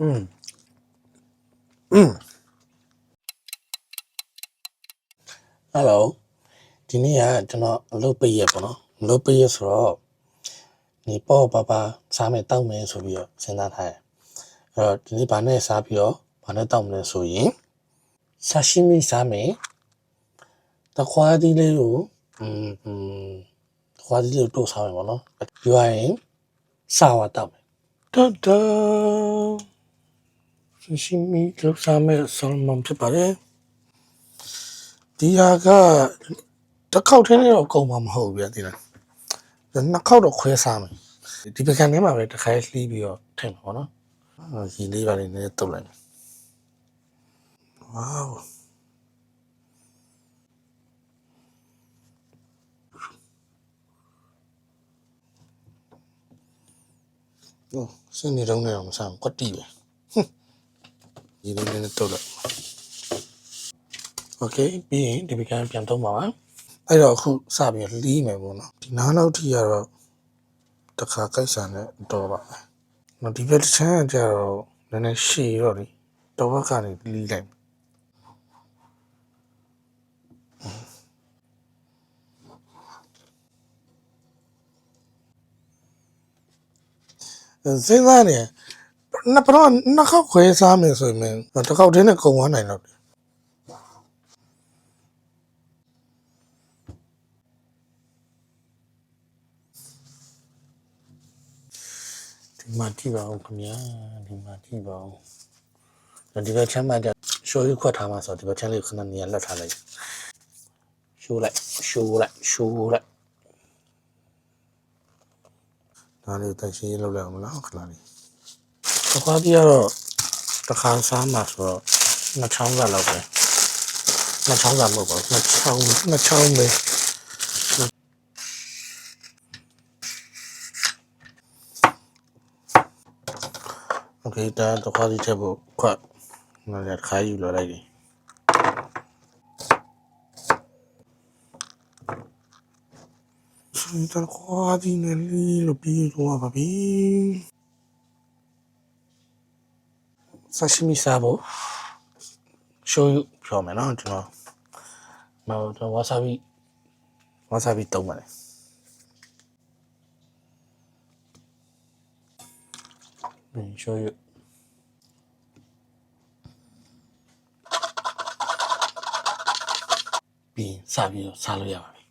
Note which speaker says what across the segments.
Speaker 1: อืมอืมဟယ်လိုဒီနေ့ကကျွန်တော်အလုပ်ပေးရပေါ့နော်အလုပ်ပေးရဆိုတော့ဒီပေါ့ပါပါစားမယ်တောက်မယ်ဆိုပြီးတော့စဉ်းစားထားတယ်အဲ့တော့ဒီနေ့ဘာနဲ့စားပြီးတော့ဘာနဲ့တောက်မလဲဆိုရင်ဆာရှိမီစားမယ်တခွားသီးလေးကိုอืมอืมတခွားသီးလေးကိုတိုးစားမယ်ပေါ့နော်ပြီးသွားရင်စာဝါတောက်မယ်တာတာ ဆာရှိမီလောက်စားမယ်ဆာလမန်ဖြစ်ပါတယ်ဒီဟာကတစ်ခေါက်ထင်းနဲ့တော့ကုန်မှာမဟုတ်ဘူးဗျာဒီလားနှစ်ခေါက်တော့ခွဲစားမယ်ဒီပကံထဲမှာပဲတစ်ခါလှီးပြီးတော့ထည့်မှာပေါ့နော်အာဒီလေးပါလေးနဲ့တုတ်လိုက်မယ်ဝေါโอ้စနေတော့နေတော့မဆမ်းကွက်တီပဲ ရေလေးနည်းနည်းတုပ်လိုက် Okay ပြီးရင်ဒီပကံပြန်သုံးပါပါအဲ့တော့အခုစပြီးလီးမယ်ပေါ့နော်ဒီနားလောက်ထိကတော့တခါကိုက်ဆန်နဲ့တော်ပါမယ်နော်ဒီဘက်တစ်ချမ်းကျတော့နည်းနည်းရှည်တော့ဒီတော်ဘက်ကနေလီးလိုက်စဉ်းစားနေတယ် နှစ်ပတော့နှစ်ခေါက်ခွဲစားမယ်ဆိုရင်တစ်ခေါက်တည်းနဲ့ကုန်သွားနိုင်တော့တယ်ဒီမှာကြည့်ပါဦးခင်ဗျာဒီမှာကြည့်ပါဦးဒီဘက်ချမ်းမှာကြရှိုးရခွက်ထားမှာဆိုတော့ဒီဘက်ချမ်းလေးခဏနေရာလက်ထားလိုက်ရှိုးလိုက်ရှိုးလိုက်ရှိုးလိုက်ဒါလေးတန်ရှင်းရေးလုပ်လိုက်အောင်လားခဏလေး သခွားကြီးကတော့တစ်ခါစားမှာဆိုတော့နှစ်ချောင်းကလောက်ပဲနှစ်ချောင်းကမဟုတ်ပါဘူးနှစ်ချောင်းနှစ်ချောင်းပဲโอเคဒါသခွားကြီးချက်ဖို့ခွက်နော်လည်းတစ်ခါယူလာလိုက်ပြီဒီတခွားကြီးနဲ့လီလို့ပြီးတော့ပါပြီ ဆာရှိမီစားဖို့ရှိုးယူပြောမယ်နော်ကျွန်တော်မဟုတ်တော့ဝါဆာဘီဝါဆာဘီတုံးပါလေဒီရှိုးယူပြီးရင်စားပြီးတော့စားလို့ရပါပြီ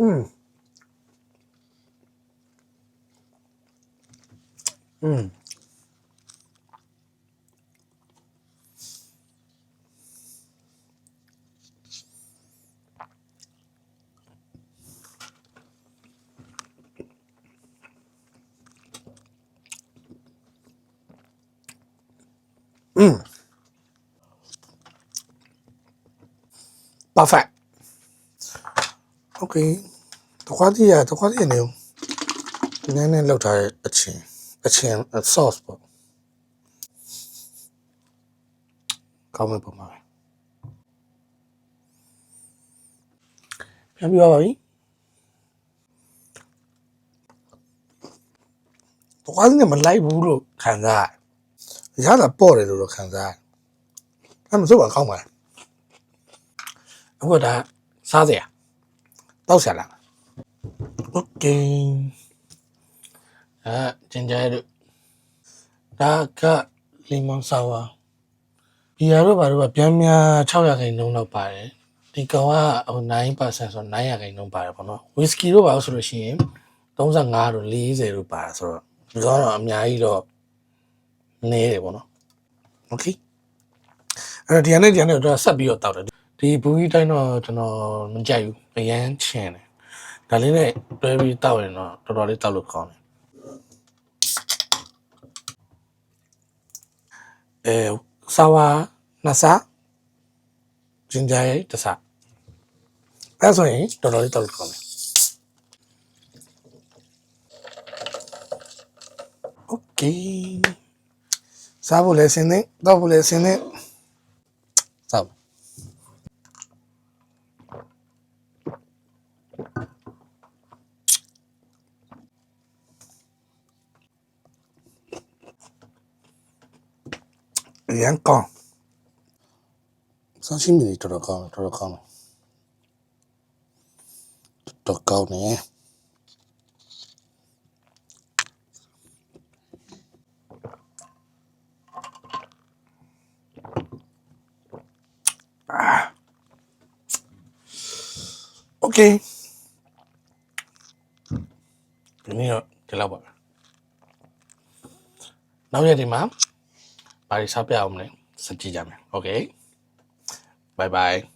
Speaker 1: อืม อืม Mm. Perfect. Okay. တခွားကြီးရတခွားကြီးနေနည်းနည်းလောက်ထားတဲ့အချင်း 钱少不？搞没不嘛？你别爸，你昨天那麻辣牛肉干子，现在包的牛肉干子，咱们做个烤馍。我打啥子呀？倒出来了。OK。 အဲဂျင်ဂျာတို့ဒါကလီမွန်ဆာဝါဘီယာတို့ဘာတို့ကပြန်များ600ခိုင်နှုန်းလောက်ပါတယ်ဒီကောင်ကဟို9%ဆိုတော့900ခိုင်နှုန်းပါတယ်ပေါ့နော်ဝီစကီတို့ဘာလို့ဆိုလို့ရှိရင်35တို့40တို့ပါတယ်ဆိုတော့ဒီကောင်တော့အများကြီးတော့နေတယ်ပေါ့နော်โอเคအဲ့တော့ဒီကနေ့ဒီကနေ့တော့ဆက်ပြီးတော့တောက်တယ်ဒီဘူးကြီးတိုင်းတော့ကျွန်တော်မကြိုက်ဘူးအရန်ချင်တယ်ဒါလေးနဲ့တွဲပြီးတောက်ရင်တော့တော်တော်လေးတောက်လို့ကောင်းတယ် အဲဆာဝါနှစ်ဆဂျင်ဂျာရဲ့တစ်ဆအဲဆိုရင်တော်တော်လေး ええやんか。刺身でいたらかん、いたらかん。戦うね。Ah. Okey. Ini kelawak. Now ya, Imam. ဘာတွေစားပြအောင်မလဲစကြည့်ကြမယ်โอเค bye bye